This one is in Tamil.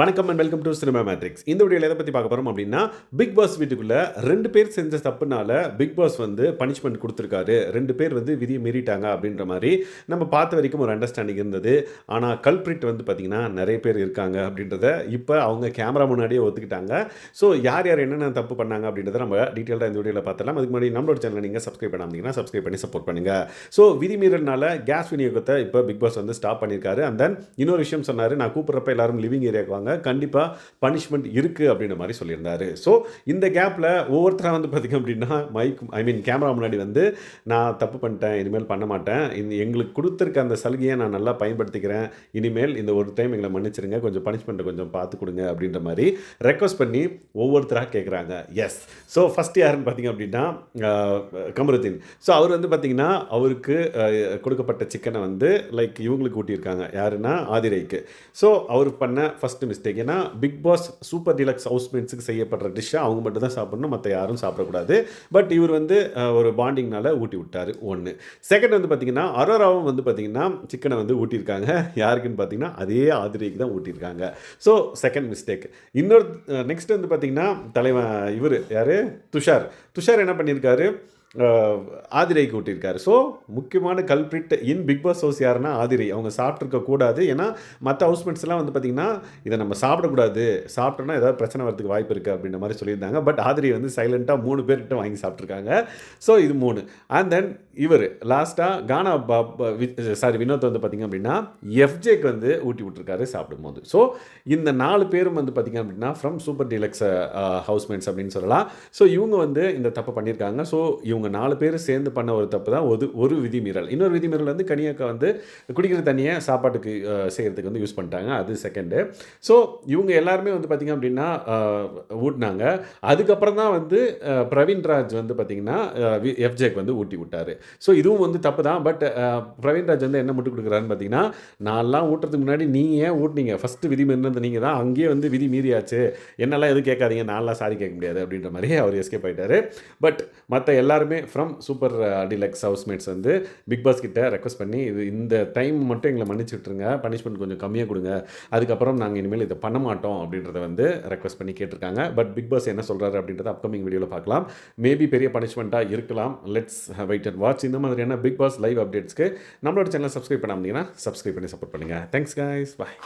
வணக்கம் and welcome to Cinema Matrix இந்த வீடியோவில் எதை பற்றி பார்க்க போகிறோம் அப்படின்னா பிக் பாஸ் வீட்டுக்குள்ளே ரெண்டு பேர் செஞ்ச தப்புனால பிக் பாஸ் வந்து பனிஷ்மெண்ட் கொடுத்துருக்காரு. ரெண்டு பேர் வந்து விதியை மீறிட்டாங்க அப்படின்ற மாதிரி நம்ம பார்த்த வரைக்கும் ஒரு அண்டர்ஸ்டாண்டிங் இருந்தது. ஆனால் கல்பிரிட் வந்து பார்த்திங்கன்னா நிறைய பேர் இருக்காங்க அப்படின்றத இப்போ அவங்க கேமரா முன்னாடியே ஒத்துக்கிட்டாங்க. ஸோ யார் யார் என்னென்ன தப்பு பண்ணாங்க அப்படின்றத நம்ம டீட்டெயிலாக இந்த வீடியோவில் பார்த்தலாம் அதுக்கு முன்னாடி நம்மளோட சேனலை நீங்கள் சப்ஸ்கிரைப் பண்ணாமீங்கன்னா சப்ஸ்கிரைப் பண்ணி சப்போர்ட் பண்ணுங்கள் ஸோ விதி மீறல்னால கேஸ் விநியோகத்தை இப்போ பிக் பாஸ் வந்து ஸ்டாப் பண்ணியிருக்காரு. அண்ட் தென் இன்னொரு விஷயம் சொன்னார். நான் கூப்பிட்றப்ப எல்லாரும் லிவிங் ஏரியாவுக்கு வாங்க கண்டிப்பாக பனிஷ்மெண்ட் இருக்குது அப்படின்ற மாதிரி சொல்லியிருந்தாரு. ஸோ இந்த கேப்பில் ஒவ்வொருத்தராக வந்து பார்த்திங்க அப்படின்னா மைக் ஐ மீன் கேமரா முன்னாடி வந்து நான் தப்பு பண்ணிட்டேன் இனிமேல் பண்ண மாட்டேன். இந்த எங்களுக்கு கொடுத்துருக்க அந்த சலுகையை நான் நல்லா பயன்படுத்திக்கிறேன். இனிமேல் இந்த ஒரு டைம் எங்களை மன்னிச்சிருங்க. கொஞ்சம் பனிஷ்மெண்ட்டை கொஞ்சம் பார்த்து கொடுங்க அப்படின்ற மாதிரி ரெக்வஸ்ட் பண்ணி ஒவ்வொருத்தராக கேட்குறாங்க எஸ் ஸோ ஃபஸ்ட் யாருன்னு பார்த்தீங்க அப்படின்னா அஹ், கமருதீன். ஸோ அவர் வந்து பார்த்தீங்கன்னா அவருக்கு கொடுக்கப்பட்ட சிக்கனை வந்து லைக் இவங்களுக்கு ஊட்டியிருக்காங்க. யாருன்னா ஆதிரைக்கு. ஸோ அவர் பண்ண ஃபஸ்ட்டு மிஸ்டேக் ஏன்னா பிக் பாஸ் சூப்பர் டிலக்ஸ் ஹவுஸ்மேட்ஸுக்கு செய்யப்படுற டிஷ்ஷை அவங்க மட்டும் தான் சாப்பிடணும் மற்ற யாரும் சாப்பிடக்கூடாது. பட் இவர் வந்து ஒரு பாண்டிங்னால ஊட்டி விட்டார் ஒன்று செகண்ட் வந்து பார்த்தீங்கன்னா அரோராவும் வந்து பார்த்தீங்கன்னா சிக்கனை வந்து ஊட்டியிருக்காங்க. யாருக்குன்னு பார்த்தீங்கன்னா அதே ஆதிரைக்கு தான் ஊட்டியிருக்காங்க. ஸோ செகண்ட் மிஸ்டேக் இன்னொரு நெக்ஸ்ட் வந்து பார்த்தீங்கன்னா தலைவன் இவர் யார்? துஷார். துஷார் என்ன பண்ணியிருக்காரு? ஆதிரை கூட்டியிருக்காரு. ஸோ முக்கியமான culprit in Bigg Boss house யாருன்னா ஆதிரை. அவங்க சாப்பிட்ருக்க கூடாது. ஏன்னா மற்ற ஹவுஸ்மேட்ஸ் எல்லாம் வந்து பார்த்திங்கன்னா இதை நம்ம சாப்பிடக்கூடாது. சாப்பிட்டோன்னா ஏதாவது பிரச்சனை வரதுக்கு வாய்ப்பு இருக்குது அப்படின்ற மாதிரி சொல்லியிருந்தாங்க. பட் ஆதிரை வந்து சைலண்ட்டாக மூணு பேர்கிட்ட வாங்கி சாப்பிட்ருக்காங்க ஸோ இது மூணு. அண்ட் தென் இவர் லாஸ்ட்டாக கானா சாரி வினோத் வந்து பார்த்திங்க அப்படின்னா எஃப்ஜேக்கு வந்து ஊட்டி விட்டுருக்காரு சாப்பிடும்போது. ஸோ இந்த நாலு பேரும் வந்து பார்த்திங்க அப்படின்னா ஃப்ரம் சூப்பர் டீலக்ஸ் ஹவுஸ்மேட்ஸ் அப்படின்னு சொல்லலாம். ஸோ இவங்க வந்து இந்த தப்பு பண்ணியிருக்காங்க. ஸோ இவங்க நாலு பேர் சேர்ந்து பண்ண ஒரு தப்பு தான் ஒரு ஒரு விதிமீறல். இன்னொரு விதிமீறல் வந்து கனியாக்கா வந்து குடிக்கிற தண்ணியை சாப்பாட்டுக்கு செய்கிறதுக்கு வந்து யூஸ் பண்ணிட்டாங்க. அது செகண்டு ஸோ இவங்க எல்லாருமே வந்து பார்த்திங்க அப்படின்னா ஊட்டினாங்க. அதுக்கப்புறம் தான் வந்து பிரவீன்ராஜ் வந்து பார்த்திங்கன்னா எஃப்ஜேக்கு வந்து ஊட்டி விட்டார். ஸோ இதுவும் வந்து தப்பு தான். பட் பிரவீன்ராஜ் வந்து என்ன முட்டு கொடுக்குறாருன்னு பார்த்தீங்கன்னா நான்லாம் ஊட்டுறதுக்கு முன்னாடி நீங்கள் ஏன் ஊட்டினீங்க? ஃபஸ்ட்டு விதி மீறினது நீங்கள் தான். அங்கேயே வந்து விதி மீறியாச்சு. என்னெல்லாம் எதுவும் கேட்காதீங்க. நான்லாம் சாரி கேட்க முடியாது அப்படின்ற மாதிரி அவர் எஸ்கேப் ஆகிட்டார் பட் மற்ற எல்லாருமே ஃப்ரம் சூப்பர் டிலக்ஸ் ஹவுஸ்மேட்ஸ் வந்து பிக் பாஸ் கிட்ட ரெக்வஸ்ட் பண்ணி இது இந்த டைம் மட்டும் எங்களை மன்னிச்சு விட்டுருங்க பனிஷ்மெண்ட் கொஞ்சம் கம்மியாக கொடுங்க. அதுக்கப்புறம் நாங்கள் இனிமேல் இதை பண்ண மாட்டோம் அப்படின்றத வந்து ரெக்வஸ்ட் பண்ணி கேட்டிருக்காங்க. பட் பிக் பாஸ் என்ன சொல்கிறாரு அப்படின்றத அப்கமிங் வீடியோவில் பார்க்கலாம். மேபி பெரிய பனிஷ்மெண்ட்டாக இருக்கலாம். லெட்ஸ் வெயிட் அண்ட் வாட்ச் இந்த மாதிரியான பிக் பாஸ் லைவ் அப்டேட்ஸ்க்கு நம்மளோட சேனலை சப்ஸ்கிரைப் பண்ணாமீங்கன்னா சப்ஸ்கிரைப் பண்ணி சப்போர்ட் பண்ணுங்கள் தேங்க்ஸ் கைஸ் பாய்